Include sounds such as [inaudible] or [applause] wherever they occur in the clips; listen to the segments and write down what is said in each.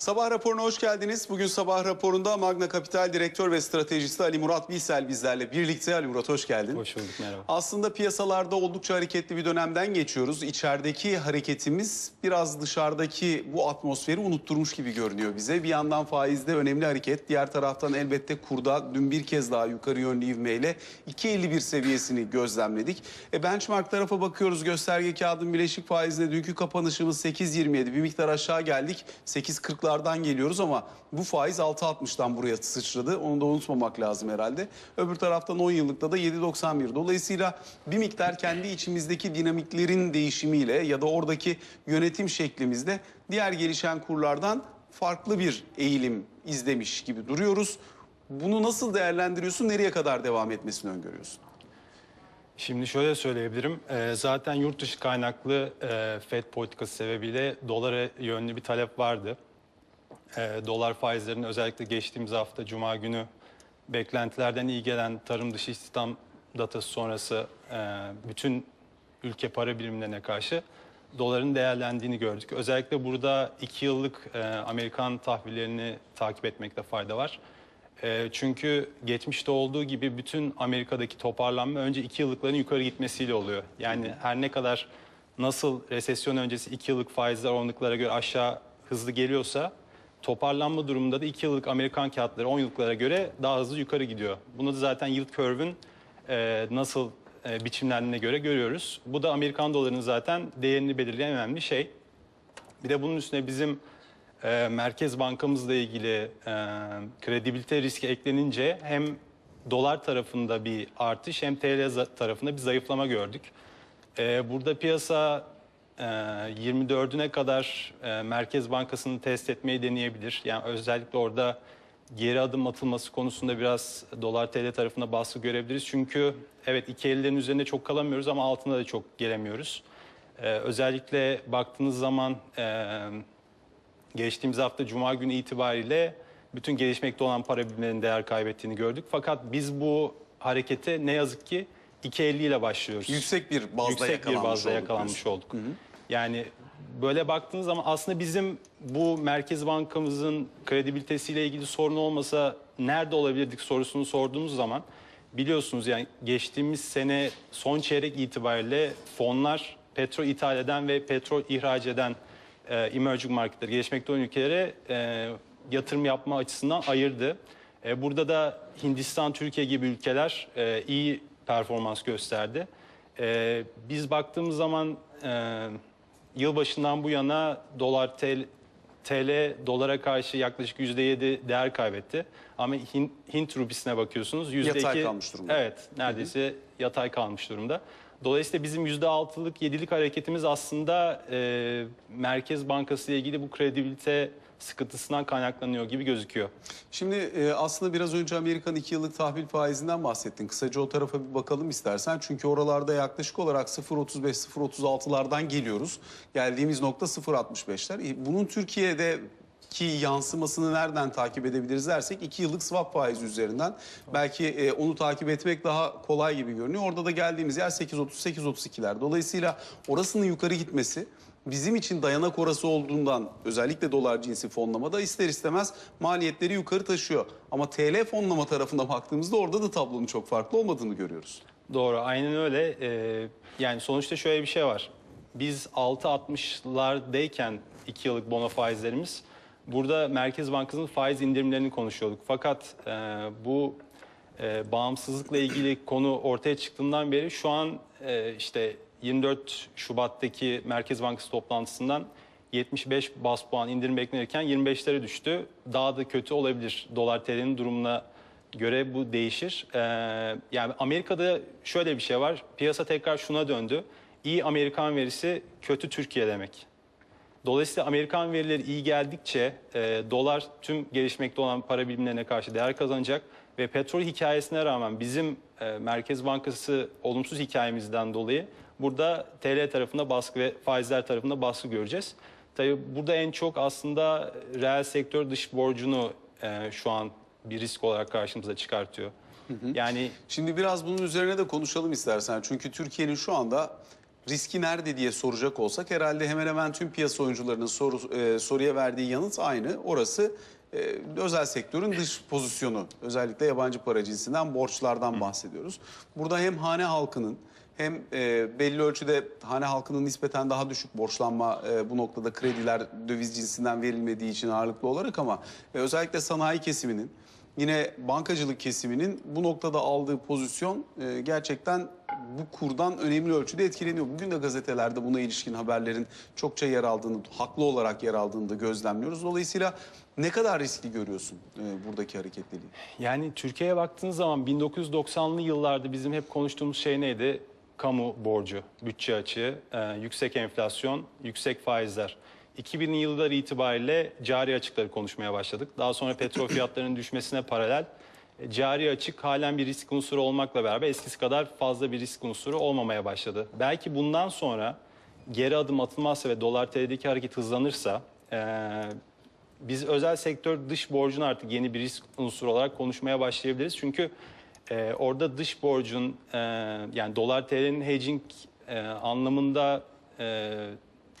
Sabah raporuna hoş geldiniz. Bugün sabah raporunda Magna Kapital Direktör ve Stratejisti Ali Murat Bilsel bizlerle birlikte. Ali Murat hoş geldin. Hoş bulduk merhaba. Aslında piyasalarda oldukça hareketli bir dönemden geçiyoruz. İçerideki hareketimiz biraz dışarıdaki bu atmosferi unutturmuş gibi görünüyor bize. Bir yandan faizde önemli hareket, diğer taraftan elbette kurda dün bir kez daha yukarı yönlü ivmeyle 2.51 seviyesini gözlemledik. E benchmark tarafa bakıyoruz. Gösterge kağıdın bileşik faizinde dünkü kapanışımız 8.27. Bir miktar aşağı geldik. 8.40'lardan geliyoruz ama bu faiz 6.60'dan buraya sıçradı. Onu da unutmamak lazım herhalde. Öbür taraftan 10 yıllıkta da 7.91. Dolayısıyla bir miktar kendi içimizdeki dinamiklerin değişimiyle ya da oradaki yönetim şeklimizde diğer gelişen kurlardan farklı bir eğilim izlemiş gibi duruyoruz. Bunu nasıl değerlendiriyorsun? Nereye kadar devam etmesini öngörüyorsun? Şimdi şöyle söyleyebilirim. Ee, zaten yurt dışı kaynaklı e, FED politikası sebebiyle dolara yönlü bir talep vardı. Ee, dolar faizlerinin özellikle geçtiğimiz hafta Cuma günü beklentilerden iyi gelen tarım dışı istihdam datası sonrası e, bütün ülke para birimlerine karşı doların değerlendiğini gördük. Özellikle burada iki yıllık e, Amerikan tahvillerini takip etmekte fayda var. E, çünkü geçmişte olduğu gibi bütün Amerika'daki toparlanma önce iki yıllıkların yukarı gitmesiyle oluyor. Yani her ne kadar nasıl resesyon öncesi iki yıllık faizler onluklara göre aşağı hızlı geliyorsa toparlanma durumunda da 2 yıllık Amerikan kağıtları 10 yıllıklara göre daha hızlı yukarı gidiyor. Bunu da zaten yield curve'ün e, nasıl e, biçimlendiğine göre görüyoruz. Bu da Amerikan dolarının zaten değerini belirleyen önemli şey. Bir de bunun üstüne bizim e, Merkez Bankamızla ilgili e, kredibilite riski eklenince hem dolar tarafında bir artış hem TL tarafında bir zayıflama gördük. E, burada piyasa e, 24'üne kadar e, Merkez Bankası'nı test etmeyi deneyebilir. Yani özellikle orada geri adım atılması konusunda biraz dolar TL tarafında baskı görebiliriz. Çünkü evet iki ellerin üzerinde çok kalamıyoruz ama altında da çok gelemiyoruz. E, özellikle baktığınız zaman e, geçtiğimiz hafta Cuma günü itibariyle bütün gelişmekte olan para birimlerinin değer kaybettiğini gördük. Fakat biz bu harekete ne yazık ki 2.50 ile başlıyoruz Yüksek bir bazda yüksek bir yakalanmış bazda olduk yakalanmış olduk. Yani böyle baktığınız zaman aslında bizim bu Merkez Bankamızın kredibilitesiyle ilgili sorun olmasa nerede olabilirdik sorusunu sorduğumuz zaman biliyorsunuz yani geçtiğimiz sene son çeyrek itibariyle fonlar petrol ithal eden ve petrol ihraç eden e, emerging marketler, gelişmekte olan ülkelere e, yatırım yapma açısından ayırdı. E, burada da Hindistan, Türkiye gibi ülkeler e, iyi performans gösterdi. E, biz baktığımız zaman e, yılbaşından bu yana dolar TL, TL dolara karşı yaklaşık %7 değer kaybetti. Ama Hint, Hint rupisine bakıyorsunuz %2 Yatay kalmış durumda. Evet, neredeyse yatay kalmış durumda. Dolayısıyla bizim %6'lık, 7'lik hareketimiz aslında e, Merkez Bankası ile ilgili bu kredibilite sıkıntısından kaynaklanıyor gibi gözüküyor. Şimdi e, aslında biraz önce Amerikan 2 yıllık tahvil faizinden bahsettin. Kısaca o tarafa bir bakalım istersen. Çünkü oralarda yaklaşık olarak 0.35-0.36'lardan geliyoruz. Geldiğimiz nokta 0.65'ler. E, bunun Türkiye'de ki yansımasını nereden takip edebiliriz dersek 2 yıllık swap faizi üzerinden belki e, onu takip etmek daha kolay gibi görünüyor. Orada da geldiğimiz yer 8.30-8.32'ler. Dolayısıyla orasının yukarı gitmesi bizim için dayanak orası olduğundan özellikle dolar cinsi fonlamada ister istemez maliyetleri yukarı taşıyor. Ama TL fonlama tarafına baktığımızda orada da tablonun çok farklı olmadığını görüyoruz. Doğru, aynen öyle. Ee, yani sonuçta şöyle bir şey var. Biz 6.60'lardayken 2 yıllık bono faizlerimiz, burada Merkez Bankası'nın faiz indirimlerini konuşuyorduk. Fakat e, bu e, bağımsızlıkla ilgili konu ortaya çıktığından beri şu an e, işte 24 Şubat'taki Merkez Bankası toplantısından 75 bas puan indirim beklenirken 25'lere düştü. Daha da kötü olabilir. Dolar TL'nin durumuna göre bu değişir. Ee, yani Amerika'da şöyle bir şey var. Piyasa tekrar şuna döndü. İyi Amerikan verisi kötü Türkiye demek. Dolayısıyla Amerikan verileri iyi geldikçe e, dolar tüm gelişmekte olan para birimlerine karşı değer kazanacak ve petrol hikayesine rağmen bizim e, Merkez Bankası olumsuz hikayemizden dolayı burada TL tarafında baskı ve faizler tarafında baskı göreceğiz. Tabii burada en çok aslında reel sektör dış borcunu e, şu an bir risk olarak karşımıza çıkartıyor. Yani Şimdi biraz bunun üzerine de konuşalım istersen. Çünkü Türkiye'nin şu anda riski nerede diye soracak olsak herhalde hemen hemen tüm piyasa oyuncularının soru, e, soruya verdiği yanıt aynı. Orası e, özel sektörün dış pozisyonu. Özellikle yabancı para cinsinden borçlardan bahsediyoruz. Burada hem hane halkının hem e, belli ölçüde hane halkının nispeten daha düşük borçlanma e, bu noktada krediler döviz cinsinden verilmediği için ağırlıklı olarak ama e, özellikle sanayi kesiminin yine bankacılık kesiminin bu noktada aldığı pozisyon e, gerçekten bu kurdan önemli ölçüde etkileniyor. Bugün de gazetelerde buna ilişkin haberlerin çokça yer aldığını, haklı olarak yer aldığını da gözlemliyoruz. Dolayısıyla ne kadar riskli görüyorsun e, buradaki hareketliliği? Yani Türkiye'ye baktığınız zaman 1990'lı yıllarda bizim hep konuştuğumuz şey neydi? Kamu borcu, bütçe açığı, e, yüksek enflasyon, yüksek faizler. 2000'li yıllar itibariyle cari açıkları konuşmaya başladık. Daha sonra petrol fiyatlarının düşmesine paralel cari açık halen bir risk unsuru olmakla beraber eskisi kadar fazla bir risk unsuru olmamaya başladı. Belki bundan sonra geri adım atılmazsa ve dolar TL'deki hareket hızlanırsa e, biz özel sektör dış borcunu artık yeni bir risk unsuru olarak konuşmaya başlayabiliriz. Çünkü e, orada dış borcun e, yani dolar TL'nin hedging e, anlamında e,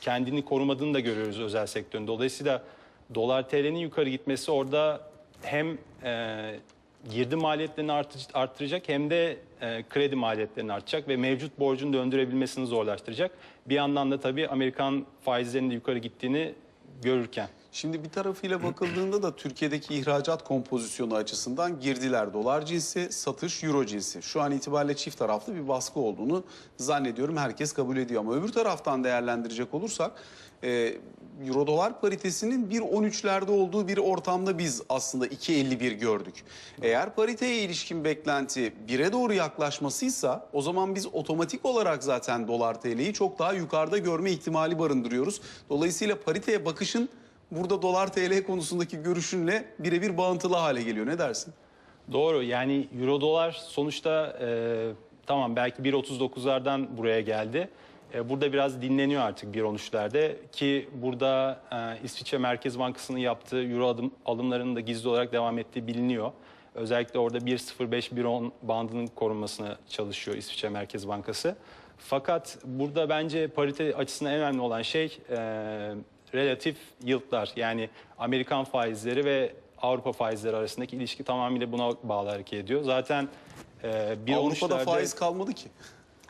kendini korumadığını da görüyoruz özel sektörün. Dolayısıyla dolar TL'nin yukarı gitmesi orada hem e, girdi maliyetlerini artı- arttıracak hem de e, kredi maliyetlerini artacak ve mevcut borcun döndürebilmesini zorlaştıracak. Bir yandan da tabii Amerikan faizlerinin de yukarı gittiğini görürken. Şimdi bir tarafıyla bakıldığında da Türkiye'deki ihracat kompozisyonu açısından girdiler dolar cinsi, satış euro cinsi. Şu an itibariyle çift taraflı bir baskı olduğunu zannediyorum herkes kabul ediyor. Ama öbür taraftan değerlendirecek olursak e, euro dolar paritesinin 1.13'lerde olduğu bir ortamda biz aslında 2.51 gördük. Eğer pariteye ilişkin beklenti 1'e doğru yaklaşmasıysa o zaman biz otomatik olarak zaten dolar TL'yi çok daha yukarıda görme ihtimali barındırıyoruz. Dolayısıyla pariteye bakışın burada dolar TL konusundaki görüşünle birebir bağıntılı hale geliyor. Ne dersin? Doğru yani euro dolar sonuçta e, tamam belki 1.39'lardan buraya geldi. E, burada biraz dinleniyor artık 1.13'lerde ki burada e, İsviçre Merkez Bankası'nın yaptığı euro adım, alımlarının da gizli olarak devam ettiği biliniyor. Özellikle orada 1.05-1.10 bandının korunmasına çalışıyor İsviçre Merkez Bankası. Fakat burada bence parite açısından en önemli olan şey e, relatif yıltlar yani Amerikan faizleri ve Avrupa faizleri arasındaki ilişki tamamıyla buna bağlı hareket ediyor. Zaten e, bir Avrupa'da 13'lerde faiz kalmadı ki.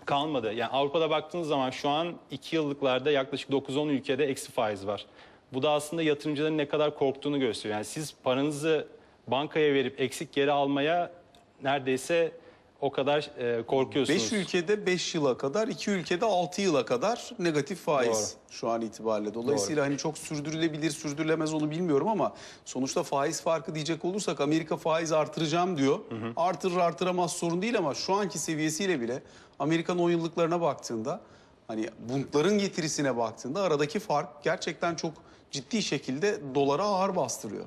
kalmadı. Yani Avrupa'da baktığınız zaman şu an 2 yıllıklarda yaklaşık 9-10 ülkede eksi faiz var. Bu da aslında yatırımcıların ne kadar korktuğunu gösteriyor. Yani siz paranızı bankaya verip eksik geri almaya neredeyse o kadar e, korkuyorsunuz. 5 ülkede 5 yıla kadar, 2 ülkede 6 yıla kadar negatif faiz şu an itibariyle. Dolayısıyla hani çok sürdürülebilir, sürdürülemez onu bilmiyorum ama sonuçta faiz farkı diyecek olursak Amerika faiz artıracağım diyor. Artırır artıramaz sorun değil ama şu anki seviyesiyle bile Amerikan 10 yıllıklarına baktığında hani bunların getirisine baktığında aradaki fark gerçekten çok ciddi şekilde dolara ağır bastırıyor.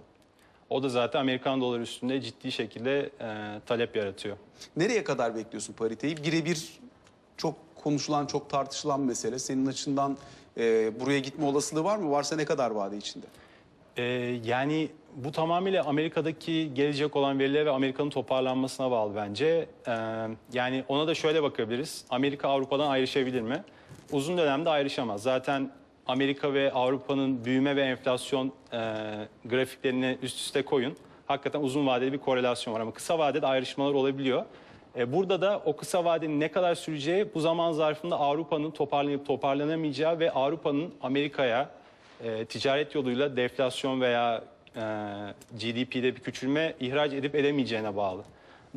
O da zaten Amerikan doları üstünde ciddi şekilde e, talep yaratıyor. Nereye kadar bekliyorsun pariteyi? Birebir çok konuşulan, çok tartışılan mesele. Senin açından e, buraya gitme olasılığı var mı? Varsa ne kadar vade içinde? Ee, yani bu tamamıyla Amerika'daki gelecek olan verilere ve Amerika'nın toparlanmasına bağlı bence. Ee, yani ona da şöyle bakabiliriz. Amerika Avrupa'dan ayrışabilir mi? Uzun dönemde ayrışamaz. Zaten Amerika ve Avrupa'nın büyüme ve enflasyon e, grafiklerini üst üste koyun. Hakikaten uzun vadeli bir korelasyon var ama kısa vadede ayrışmalar olabiliyor. E, Burada da o kısa vadenin ne kadar süreceği bu zaman zarfında Avrupa'nın toparlanıp toparlanamayacağı ve Avrupa'nın Amerika'ya e, ticaret yoluyla deflasyon veya e, GDP'de bir küçülme ihraç edip edemeyeceğine bağlı.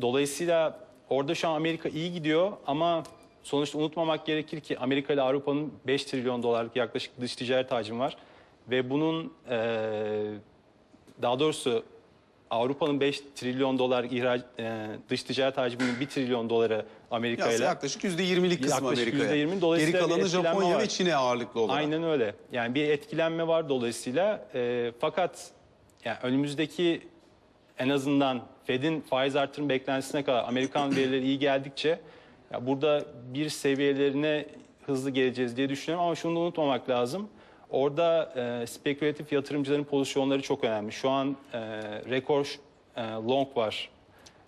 Dolayısıyla orada şu an Amerika iyi gidiyor ama sonuçta unutmamak gerekir ki Amerika ile Avrupa'nın 5 trilyon dolarlık yaklaşık dış ticaret hacmi var. Ve bunun e, daha doğrusu Avrupa'nın 5 trilyon dolar ihraç, e, dış ticaret hacminin 1 trilyon doları Amerika ile. yaklaşık %20'lik kısmı Amerika'ya. %20, Geri kalanı Japonya var. ve Çin'e ağırlıklı olarak. Aynen öyle. Yani bir etkilenme var dolayısıyla. E, fakat yani önümüzdeki en azından Fed'in faiz artırım beklentisine kadar Amerikan verileri iyi geldikçe ya burada bir seviyelerine hızlı geleceğiz diye düşünüyorum ama şunu da unutmamak lazım. Orada e, spekülatif yatırımcıların pozisyonları çok önemli. Şu an e, rekor e, long var.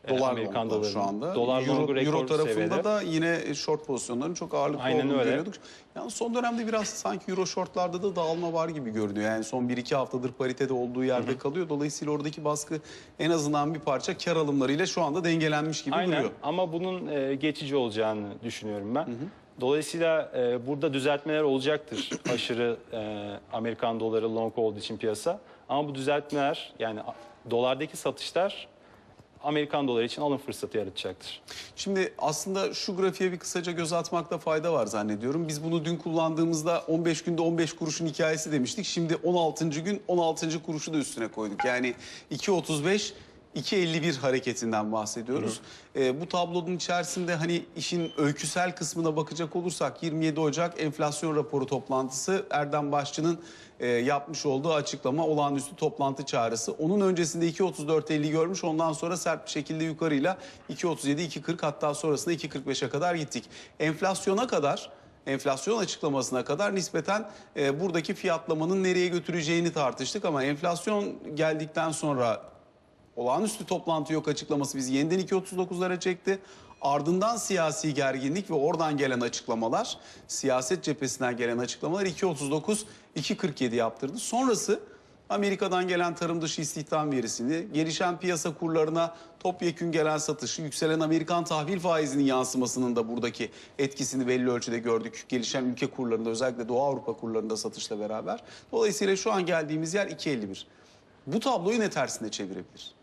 Dolar Amerikan doları şu anda. Dolar Euro, Euro tarafında seviyede. da yine short pozisyonların çok ağırlıklı Aynen olduğunu öyle. görüyorduk. Yani son dönemde biraz sanki Euro shortlarda da dağılma var gibi görünüyor. Yani son 1-2 haftadır paritede olduğu yerde kalıyor. Dolayısıyla oradaki baskı en azından bir parça kar alımlarıyla şu anda dengelenmiş gibi Aynen duruyor. ama bunun e, geçici olacağını düşünüyorum ben. Dolayısıyla e, burada düzeltmeler olacaktır [clears throat] aşırı e, Amerikan doları long olduğu için piyasa. Ama bu düzeltmeler yani dolardaki satışlar Amerikan doları için alım fırsatı yaratacaktır. Şimdi aslında şu grafiğe bir kısaca göz atmakta fayda var zannediyorum. Biz bunu dün kullandığımızda 15 günde 15 kuruşun hikayesi demiştik. Şimdi 16. gün 16. kuruşu da üstüne koyduk. Yani 2.35 2.51 hareketinden bahsediyoruz. Ee, bu tablonun içerisinde hani işin öyküsel kısmına bakacak olursak 27 Ocak enflasyon raporu toplantısı Erdem Başçı'nın e, yapmış olduğu açıklama olağanüstü toplantı çağrısı. Onun öncesinde 2.34.50 görmüş ondan sonra sert bir şekilde yukarıyla 2.37 2.40 hatta sonrasında 2.45'e kadar gittik. Enflasyona kadar enflasyon açıklamasına kadar nispeten e, buradaki fiyatlamanın nereye götüreceğini tartıştık ama enflasyon geldikten sonra olağanüstü toplantı yok açıklaması bizi yeniden 2.39'lara çekti. Ardından siyasi gerginlik ve oradan gelen açıklamalar, siyaset cephesinden gelen açıklamalar 2.39, 2.47 yaptırdı. Sonrası Amerika'dan gelen tarım dışı istihdam verisini, gelişen piyasa kurlarına topyekün gelen satışı, yükselen Amerikan tahvil faizinin yansımasının da buradaki etkisini belli ölçüde gördük. Gelişen ülke kurlarında özellikle Doğu Avrupa kurlarında satışla beraber. Dolayısıyla şu an geldiğimiz yer 2.51. Bu tabloyu ne tersine çevirebilir?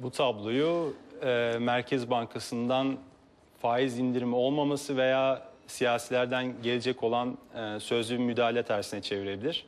Bu tabloyu e, Merkez Bankası'ndan faiz indirimi olmaması veya siyasilerden gelecek olan e, sözlü müdahale tersine çevirebilir.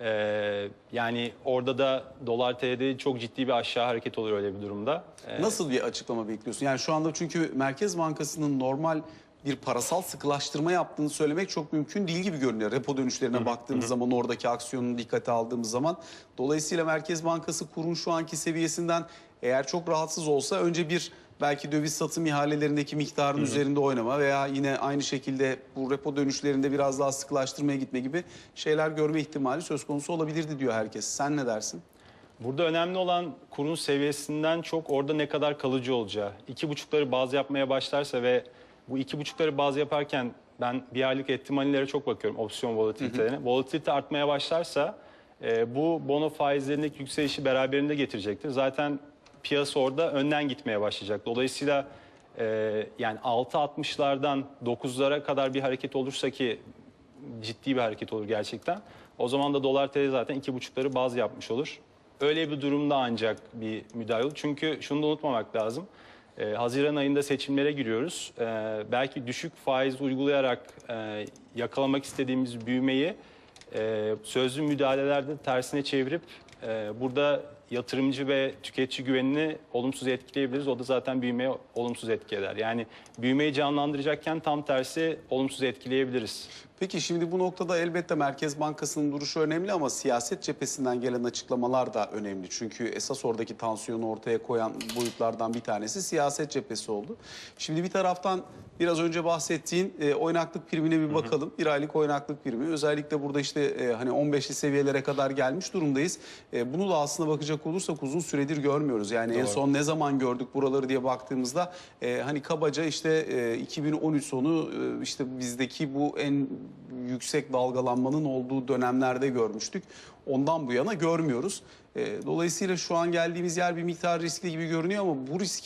E, yani orada da dolar TL'de çok ciddi bir aşağı hareket olur öyle bir durumda. E, Nasıl bir açıklama bekliyorsun? Yani şu anda çünkü Merkez Bankası'nın normal bir parasal sıkılaştırma yaptığını söylemek çok mümkün değil gibi görünüyor. Repo dönüşlerine baktığımız zaman oradaki aksiyonunu dikkate aldığımız zaman. Dolayısıyla Merkez Bankası kurun şu anki seviyesinden eğer çok rahatsız olsa önce bir belki döviz satım ihalelerindeki miktarın üzerinde oynama veya yine aynı şekilde bu repo dönüşlerinde biraz daha sıkılaştırmaya gitme gibi şeyler görme ihtimali söz konusu olabilirdi diyor herkes. Sen ne dersin? Burada önemli olan kurun seviyesinden çok orada ne kadar kalıcı olacağı. İki buçukları baz yapmaya başlarsa ve bu iki buçukları baz yaparken ben bir aylık ihtimallere çok bakıyorum opsiyon volatilitelerine. Volatilite artmaya başlarsa e, bu bono faizlerindeki yükselişi beraberinde getirecektir. Zaten piyasa orada önden gitmeye başlayacak. Dolayısıyla e, yani 6.60'lardan 9'lara kadar bir hareket olursa ki ciddi bir hareket olur gerçekten. O zaman da dolar TL zaten iki buçukları baz yapmış olur. Öyle bir durumda ancak bir müdahale. Çünkü şunu da unutmamak lazım. Ee, Haziran ayında seçimlere giriyoruz. Ee, belki düşük faiz uygulayarak e, yakalamak istediğimiz büyümeyi e, sözlü müdahalelerde tersine çevirip e, burada yatırımcı ve tüketici güvenini olumsuz etkileyebiliriz. O da zaten büyümeye olumsuz etki eder. Yani büyümeyi canlandıracakken tam tersi olumsuz etkileyebiliriz. Peki şimdi bu noktada elbette Merkez Bankası'nın duruşu önemli ama siyaset cephesinden gelen açıklamalar da önemli. Çünkü esas oradaki tansiyonu ortaya koyan boyutlardan bir tanesi siyaset cephesi oldu. Şimdi bir taraftan biraz önce bahsettiğin e, oynaklık primine bir bakalım. Bir aylık oynaklık primi. Özellikle burada işte e, hani 15'li seviyelere kadar gelmiş durumdayız. E, bunu da aslına bakacak olursak uzun süredir görmüyoruz. Yani en Doğru. son ne zaman gördük buraları diye baktığımızda e, hani kabaca işte e, 2013 sonu e, işte bizdeki bu en yüksek dalgalanmanın olduğu dönemlerde görmüştük. Ondan bu yana görmüyoruz. E, dolayısıyla şu an geldiğimiz yer bir miktar riskli gibi görünüyor ama bu risk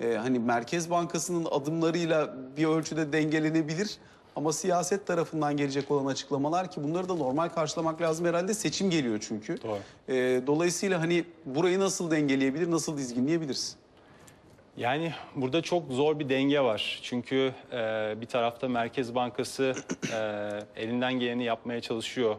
e, hani Merkez Bankası'nın adımlarıyla bir ölçüde dengelenebilir. Ama siyaset tarafından gelecek olan açıklamalar ki bunları da normal karşılamak lazım herhalde seçim geliyor çünkü. Doğru. E, dolayısıyla hani burayı nasıl dengeleyebilir, nasıl dizginleyebiliriz? Yani burada çok zor bir denge var. Çünkü e, bir tarafta Merkez Bankası e, elinden geleni yapmaya çalışıyor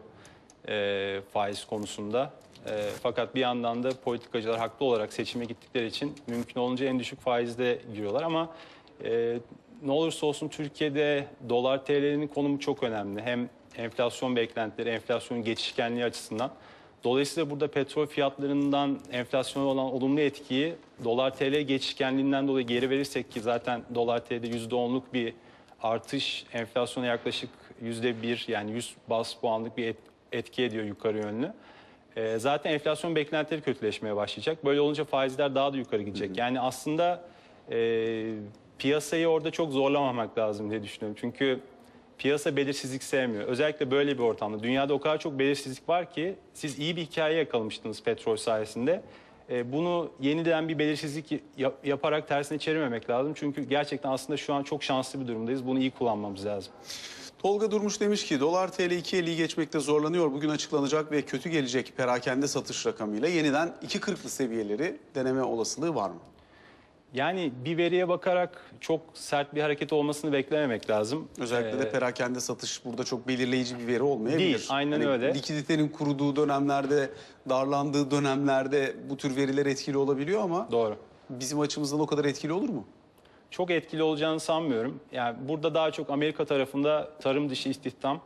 e, faiz konusunda. E, fakat bir yandan da politikacılar haklı olarak seçime gittikleri için mümkün olunca en düşük faizde giriyorlar. Ama e, ne olursa olsun Türkiye'de dolar TL'nin konumu çok önemli. Hem enflasyon beklentileri, enflasyonun geçişkenliği açısından. Dolayısıyla burada petrol fiyatlarından enflasyona olan olumlu etkiyi dolar TL geçişkenliğinden dolayı geri verirsek ki zaten dolar TL'de %10'luk bir artış enflasyona yaklaşık %1 yani 100 bas puanlık bir et- etki ediyor yukarı yönlü. E, zaten enflasyon beklentileri kötüleşmeye başlayacak. Böyle olunca faizler daha da yukarı gidecek. Yani aslında e, piyasayı orada çok zorlamamak lazım diye düşünüyorum. Çünkü piyasa belirsizlik sevmiyor. Özellikle böyle bir ortamda. Dünyada o kadar çok belirsizlik var ki siz iyi bir hikaye yakalamıştınız petrol sayesinde. E, bunu yeniden bir belirsizlik yap- yaparak tersine çevirmemek lazım. Çünkü gerçekten aslında şu an çok şanslı bir durumdayız. Bunu iyi kullanmamız lazım. Tolga Durmuş demiş ki dolar TL 2.50'yi geçmekte zorlanıyor. Bugün açıklanacak ve kötü gelecek perakende satış rakamıyla yeniden 2.40'lı seviyeleri deneme olasılığı var mı? Yani bir veriye bakarak çok sert bir hareket olmasını beklememek lazım. Özellikle de Ee, perakende satış burada çok belirleyici bir veri olmayabilir. Değil, aynen Hani öyle. Likiditenin kuruduğu dönemlerde, darlandığı dönemlerde bu tür veriler etkili olabiliyor ama Doğru. bizim açımızdan o kadar etkili olur mu? Çok etkili olacağını sanmıyorum. Yani burada daha çok Amerika tarafında tarım dışı istihdam,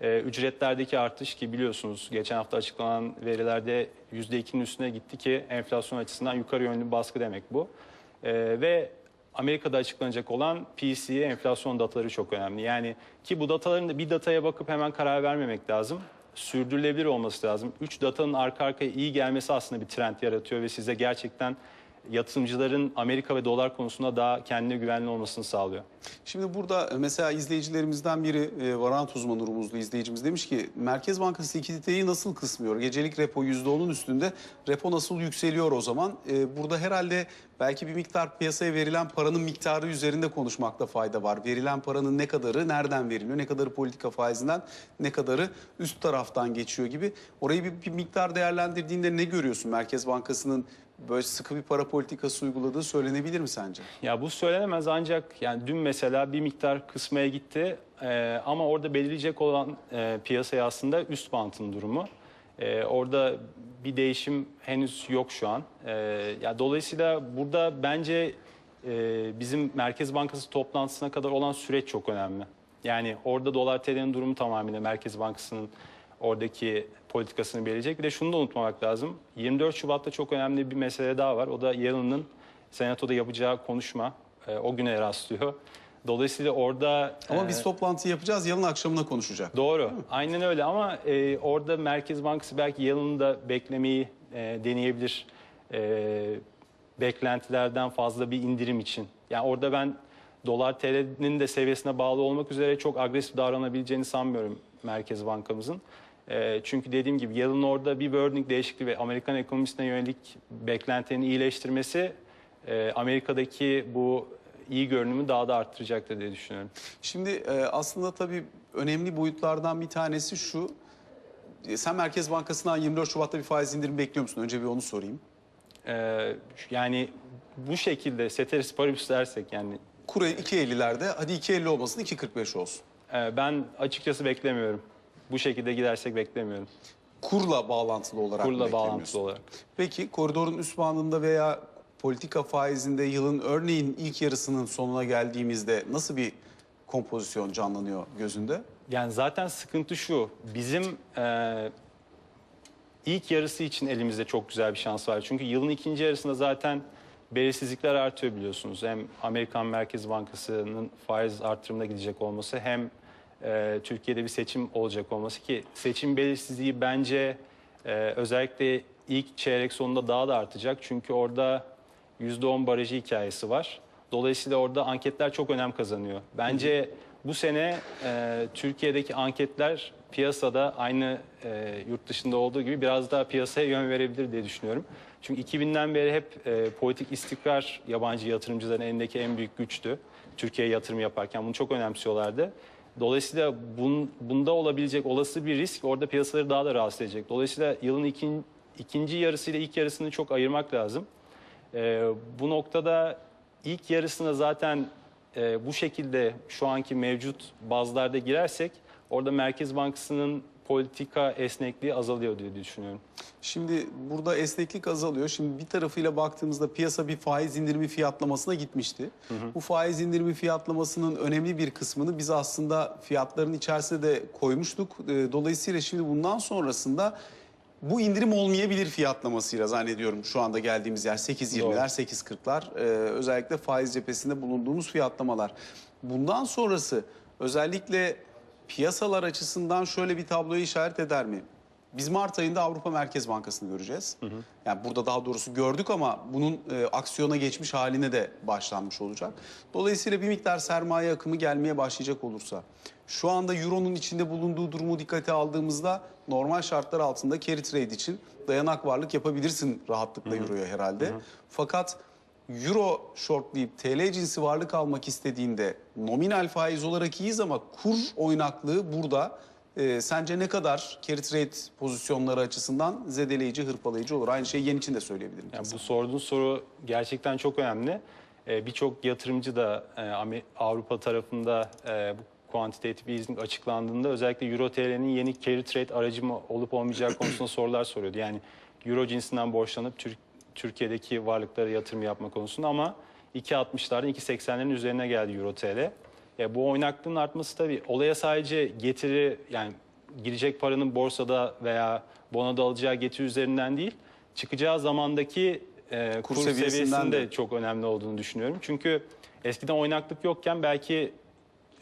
e, ücretlerdeki artış ki biliyorsunuz geçen hafta açıklanan verilerde %2'nin üstüne gitti ki enflasyon açısından yukarı yönlü baskı demek bu. E, ve Amerika'da açıklanacak olan PCE enflasyon dataları çok önemli. Yani ki bu dataların da bir dataya bakıp hemen karar vermemek lazım. Sürdürülebilir olması lazım. Üç datanın arka arkaya iyi gelmesi aslında bir trend yaratıyor ve size gerçekten yatırımcıların Amerika ve dolar konusunda daha kendine güvenli olmasını sağlıyor. Şimdi burada e, mesela izleyicilerimizden biri e, Varant uzmanı Rumuzlu izleyicimiz demiş ki Merkez Bankası likiditeyi nasıl kısmıyor? Gecelik repo %10'un üstünde repo nasıl yükseliyor o zaman? E, burada herhalde belki bir miktar piyasaya verilen paranın miktarı üzerinde konuşmakta fayda var. Verilen paranın ne kadarı nereden veriliyor? Ne kadarı politika faizinden ne kadarı üst taraftan geçiyor gibi. Orayı bir, bir miktar değerlendirdiğinde ne görüyorsun? Merkez Bankası'nın böyle sıkı bir para politikası uyguladığı söylenebilir mi sence? Ya bu söylenemez ancak yani dün mesela bir miktar kısmaya gitti Ee, ama orada belirleyecek olan e, piyasaya aslında üst bantın durumu. Ee, orada bir değişim henüz yok şu an. Ee, ya dolayısıyla burada bence e, bizim Merkez Bankası toplantısına kadar olan süreç çok önemli. Yani orada dolar TL'nin durumu tamamıyla Merkez Bankası'nın oradaki politikasını belirleyecek. Bir de şunu da unutmamak lazım. 24 Şubat'ta çok önemli bir mesele daha var. O da Yalın'ın senatoda yapacağı konuşma. E, o güne rastlıyor. Dolayısıyla orada... Ama e, biz toplantı yapacağız, yarın akşamına konuşacak. Doğru. Aynen öyle ama e, orada Merkez Bankası belki Yalın'ı da beklemeyi e, deneyebilir. E, beklentilerden fazla bir indirim için. Yani orada ben dolar TL'nin de seviyesine bağlı olmak üzere çok agresif davranabileceğini sanmıyorum Merkez Bankamızın. E, çünkü dediğim gibi Yalın orada bir wording değişikliği ve Amerikan ekonomisine yönelik beklentilerini iyileştirmesi e, Amerika'daki bu iyi görünümü daha da arttıracaktır diye düşünüyorum. Şimdi e, aslında tabii önemli boyutlardan bir tanesi şu. E, Sen Merkez Bankası'ndan 24 Şubat'ta bir faiz indirimi bekliyor musun? Önce bir onu sorayım. Ee, yani bu şekilde ceteris paribus dersek yani Kuru 2.50'lerde hadi 2.50 olmasın 2.45 olsun. e, ben açıkçası beklemiyorum. Bu şekilde gidersek beklemiyorum. Kurla bağlantılı olarak mı Kurla beklemiyorsun? bağlantılı olarak. Peki koridorun üst bandında veya politika faizinde yılın örneğin ilk yarısının sonuna geldiğimizde nasıl bir kompozisyon canlanıyor gözünde? Yani zaten sıkıntı şu. Bizim e, ilk yarısı için elimizde çok güzel bir şans var. Çünkü yılın ikinci yarısında zaten belirsizlikler artıyor biliyorsunuz. Hem Amerikan Merkez Bankası'nın faiz artırımına gidecek olması hem e, Türkiye'de bir seçim olacak olması ki seçim belirsizliği bence e, özellikle ilk çeyrek sonunda daha da artacak. Çünkü orada %10 barajı hikayesi var. Dolayısıyla orada anketler çok önem kazanıyor. Bence bu sene e, Türkiye'deki anketler piyasada aynı e, yurt dışında olduğu gibi biraz daha piyasaya yön verebilir diye düşünüyorum. Çünkü 2000'den beri hep e, politik istikrar yabancı yatırımcıların elindeki en büyük güçtü. Türkiye'ye yatırım yaparken bunu çok önemsiyorlardı. Dolayısıyla bun, bunda olabilecek olası bir risk orada piyasaları daha da rahatsız edecek. Dolayısıyla yılın ikin, ikinci yarısıyla ilk yarısını çok ayırmak lazım. Ee, bu noktada ilk yarısına zaten e, bu şekilde şu anki mevcut bazlarda girersek orada Merkez Bankası'nın politika esnekliği azalıyor diye düşünüyorum. Şimdi burada esneklik azalıyor. Şimdi bir tarafıyla baktığımızda piyasa bir faiz indirimi fiyatlamasına gitmişti. Bu faiz indirimi fiyatlamasının önemli bir kısmını biz aslında fiyatların içerisine de koymuştuk. Ee, Dolayısıyla şimdi bundan sonrasında bu indirim olmayabilir fiyatlamasıyla zannediyorum şu anda geldiğimiz yer 8.20'ler, 8.40'lar. Ee, özellikle faiz cephesinde bulunduğumuz fiyatlamalar. Bundan sonrası özellikle piyasalar açısından şöyle bir tabloyu işaret eder mi? Biz Mart ayında Avrupa Merkez Bankası'nı göreceğiz. Yani burada daha doğrusu gördük ama bunun e, aksiyona geçmiş haline de başlanmış olacak. Dolayısıyla bir miktar sermaye akımı gelmeye başlayacak olursa şu anda Euro'nun içinde bulunduğu durumu dikkate aldığımızda normal şartlar altında carry trade için dayanak varlık yapabilirsin rahatlıkla Euro'ya herhalde. Fakat Euro shortlayıp TL cinsi varlık almak istediğinde nominal faiz olarak iyiyiz ama kur oynaklığı burada e, sence ne kadar carry trade pozisyonları açısından zedeleyici, hırpalayıcı olur? Aynı şeyi yen için de söyleyebilirim. Yani bu sorduğun soru gerçekten çok önemli. Ee, Birçok yatırımcı da e, Avrupa tarafında e, bu quantitative easing açıklandığında özellikle Euro TL'nin yeni carry trade aracı mı olup olmayacağı konusunda sorular soruyordu. Yani Euro cinsinden borçlanıp Türk- Türkiye'deki varlıklara yatırım yapma konusunda ama 2.60'lardan 2.80'lerin üzerine geldi Euro TL. E, bu oynaklığın artması tabii olaya sadece getiri yani girecek paranın borsada veya bonoda alacağı getiri üzerinden değil çıkacağı zamandaki e, kur, seviyesinden seviyesinin de. çok önemli olduğunu düşünüyorum. Çünkü eskiden oynaklık yokken belki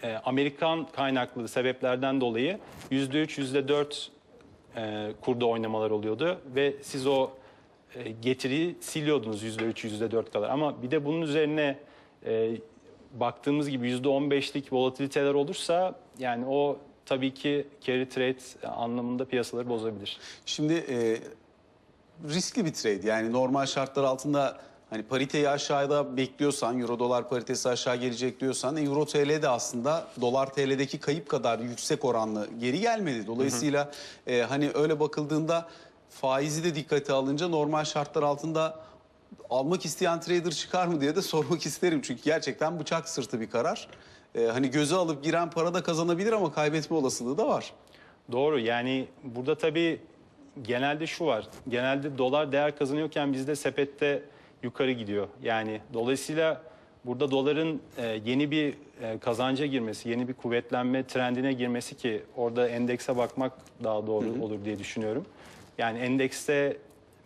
e, Amerikan kaynaklı sebeplerden dolayı %3, %4 e, kurda oynamalar oluyordu ve siz o e, getiriyi siliyordunuz %3, %4 kadar. Ama bir de bunun üzerine e, baktığımız gibi %15'lik volatiliteler olursa yani o tabii ki carry trade anlamında piyasaları bozabilir. Şimdi e, riskli bir trade yani normal şartlar altında hani pariteyi aşağıda bekliyorsan euro dolar paritesi aşağı gelecek diyorsan euro TL de aslında dolar TL'deki kayıp kadar yüksek oranlı geri gelmedi. Dolayısıyla e, hani öyle bakıldığında faizi de dikkate alınca normal şartlar altında almak isteyen trader çıkar mı diye de [laughs] sormak isterim. Çünkü gerçekten bıçak sırtı bir karar. E, hani göze alıp giren para da kazanabilir ama kaybetme olasılığı da var. Doğru yani burada tabii genelde şu var. Genelde dolar değer kazanıyorken bizde sepette yukarı gidiyor. Yani dolayısıyla burada doların e, yeni bir e, kazanca girmesi, yeni bir kuvvetlenme trendine girmesi ki orada endekse bakmak daha doğru olur diye düşünüyorum. Yani endekste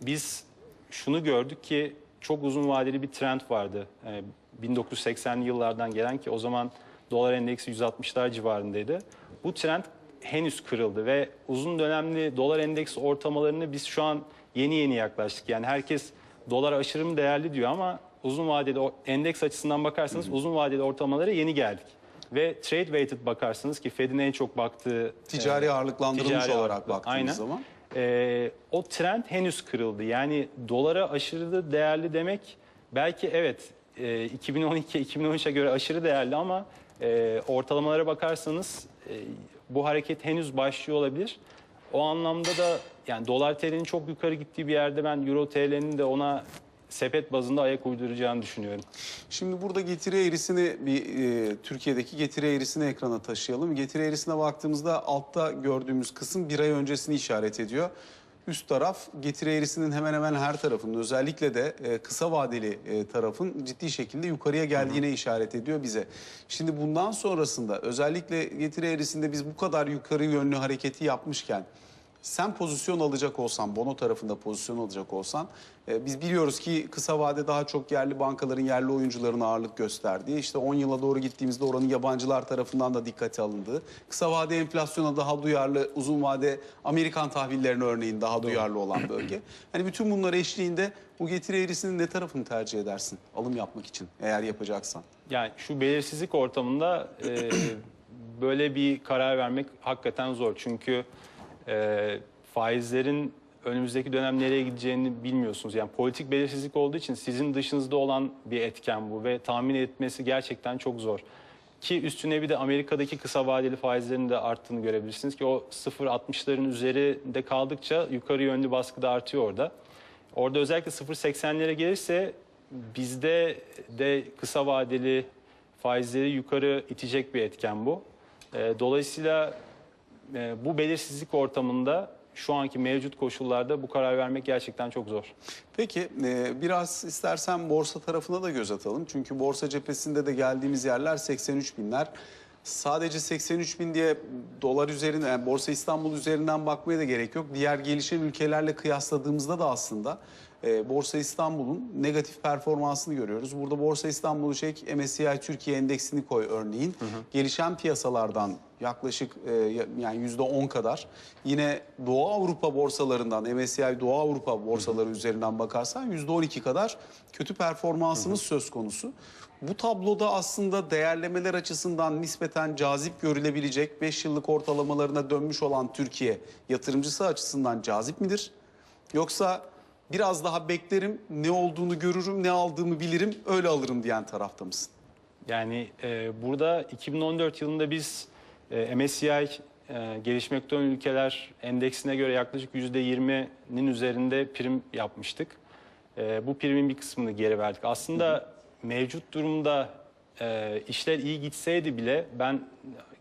biz şunu gördük ki çok uzun vadeli bir trend vardı. E, 1980'li yıllardan gelen ki o zaman dolar endeksi 160'lar civarındaydı. Bu trend henüz kırıldı ve uzun dönemli dolar endeksi ortamalarını biz şu an yeni yeni yaklaştık. Yani herkes dolar aşırı mı değerli diyor ama uzun vadeli endeks açısından bakarsanız uzun vadeli ortalamalara yeni geldik. Ve trade weighted bakarsınız ki Fed'in en çok baktığı Ticari e, ağırlıklandırılmış ticari olarak ağırlıklı. baktığımız Aynen. zaman. Ee, o trend henüz kırıldı. Yani dolara aşırı değerli demek belki evet e, 2012-2013'e göre aşırı değerli ama e, ortalamalara bakarsanız e, bu hareket henüz başlıyor olabilir. O anlamda da yani dolar TL'nin çok yukarı gittiği bir yerde ben euro TL'nin de ona sepet bazında ayak uyduracağını düşünüyorum. Şimdi burada getiri eğrisini bir e, Türkiye'deki getiri eğrisini ekrana taşıyalım. Getiri eğrisine baktığımızda altta gördüğümüz kısım bir ay öncesini işaret ediyor. Üst taraf getiri eğrisinin hemen hemen her tarafının özellikle de e, kısa vadeli e, tarafın ciddi şekilde yukarıya geldiğine işaret ediyor bize. Şimdi bundan sonrasında özellikle getiri eğrisinde biz bu kadar yukarı yönlü hareketi yapmışken sen pozisyon alacak olsan, bono tarafında pozisyon alacak olsan, e, biz biliyoruz ki kısa vade daha çok yerli bankaların, yerli oyuncuların ağırlık gösterdiği, işte 10 yıla doğru gittiğimizde oranın yabancılar tarafından da dikkate alındığı, kısa vade enflasyona daha duyarlı, uzun vade Amerikan tahvillerine örneğin daha duyarlı olan bölge. Hani bütün bunlar eşliğinde bu getiri eğrisinin ne tarafını tercih edersin alım yapmak için eğer yapacaksan? Yani şu belirsizlik ortamında e, [clears throat] böyle bir karar vermek hakikaten zor. Çünkü e, faizlerin önümüzdeki dönem nereye gideceğini bilmiyorsunuz. Yani politik belirsizlik olduğu için sizin dışınızda olan bir etken bu ve tahmin etmesi gerçekten çok zor. Ki üstüne bir de Amerika'daki kısa vadeli faizlerin de arttığını görebilirsiniz ki o 0.60'ların üzerinde kaldıkça yukarı yönlü baskı da artıyor orada. Orada özellikle 0.80'lere gelirse bizde de kısa vadeli faizleri yukarı itecek bir etken bu. Ee, Dolayısıyla e, bu belirsizlik ortamında şu anki mevcut koşullarda bu karar vermek gerçekten çok zor. Peki e, biraz istersen borsa tarafına da göz atalım. Çünkü borsa cephesinde de geldiğimiz yerler 83 binler. Sadece 83 bin diye dolar üzerine, yani Borsa İstanbul üzerinden bakmaya da gerek yok. Diğer gelişen ülkelerle kıyasladığımızda da aslında e, Borsa İstanbul'un negatif performansını görüyoruz. Burada Borsa İstanbul'u çek, MSCI Türkiye endeksini koy örneğin. Gelişen piyasalardan yaklaşık e, ya- yani yüzde on kadar. Yine Doğu Avrupa borsalarından, MSCI Doğu Avrupa borsaları üzerinden bakarsan yüzde on iki kadar kötü performansımız söz konusu. Bu tabloda aslında değerlemeler açısından nispeten cazip görülebilecek 5 yıllık ortalamalarına dönmüş olan Türkiye yatırımcısı açısından cazip midir? Yoksa biraz daha beklerim, ne olduğunu görürüm, ne aldığımı bilirim, öyle alırım diyen tarafta mısın? Yani e, burada 2014 yılında biz e, MSCI e, gelişmekte olan ülkeler endeksine göre yaklaşık %20'nin üzerinde prim yapmıştık. E, bu primin bir kısmını geri verdik. Aslında mevcut durumda e, işler iyi gitseydi bile ben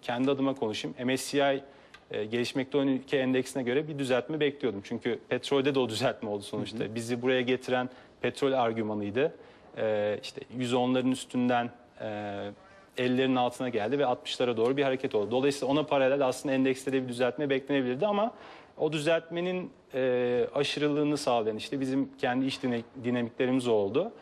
kendi adıma konuşayım. MSCI e, gelişmekte olan ülke endeksine göre bir düzeltme bekliyordum. Çünkü petrolde de o düzeltme oldu sonuçta. Bizi buraya getiren petrol argümanıydı. E, işte 110'ların üstünden e, 50'lerin altına geldi ve 60'lara doğru bir hareket oldu. Dolayısıyla ona paralel aslında endekste de bir düzeltme beklenebilirdi ama o düzeltmenin e, aşırılığını sağlayan işte bizim kendi iş dinamiklerimiz oldu.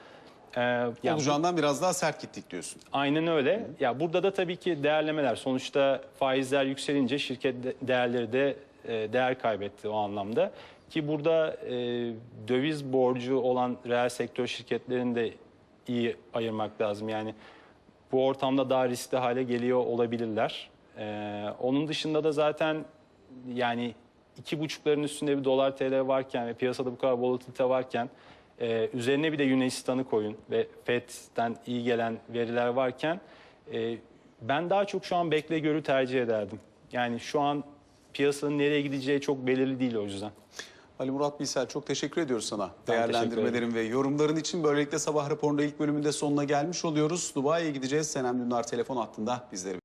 E, yani bu- Olacağından biraz daha sert gittik diyorsun. Aynen öyle. Ya burada da tabii ki değerlemeler. Sonuçta faizler yükselince şirket de- değerleri de e, değer kaybetti o anlamda. Ki burada e, döviz borcu olan reel sektör şirketlerini de iyi ayırmak lazım. Yani bu ortamda daha riskli hale geliyor olabilirler. E, onun dışında da zaten yani iki buçukların üstünde bir dolar TL varken ve piyasada bu kadar volatilite varken e, üzerine bir de Yunanistan'ı koyun ve FED'den iyi gelen veriler varken e, ben daha çok şu an bekle görü tercih ederdim. Yani şu an piyasanın nereye gideceği çok belirli değil o yüzden. Ali Murat Bilsel çok teşekkür ediyoruz sana. Ben Değerlendirmelerin ve yorumların için böylelikle sabah raporunda ilk bölümünde sonuna gelmiş oluyoruz. Dubai'ye gideceğiz. Senem Dündar telefon hattında bizleri